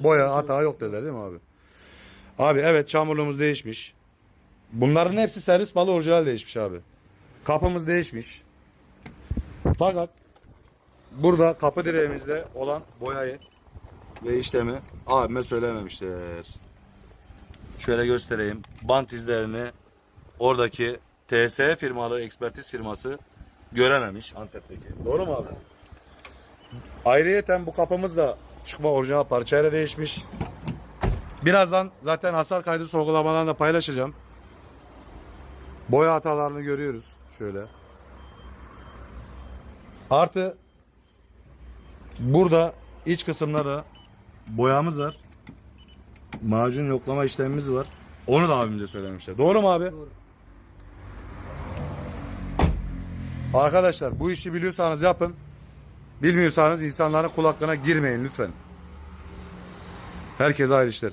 Boya hata yok dediler değil mi abi? Abi evet çamurluğumuz değişmiş. Bunların hepsi servis malı orijinal değişmiş abi. Kapımız değişmiş. Fakat burada kapı direğimizde olan boyayı ve işlemi abime söylememişler. Şöyle göstereyim. Bant izlerini oradaki TS firmalı ekspertiz firması görememiş Antep'teki. Doğru mu abi? Ayrıyeten bu kapımız da çıkma orijinal parçayla değişmiş. Birazdan zaten hasar kaydı sorgulamalarını da paylaşacağım. Boya hatalarını görüyoruz. Şöyle. Artı burada iç kısımda da boyamız var. Macun yoklama işlemimiz var. Onu da abimize söylemişler. Doğru mu abi? Doğru. Arkadaşlar bu işi biliyorsanız yapın. Bilmiyorsanız insanların kul hakkına girmeyin lütfen. Herkese hayırlı işler.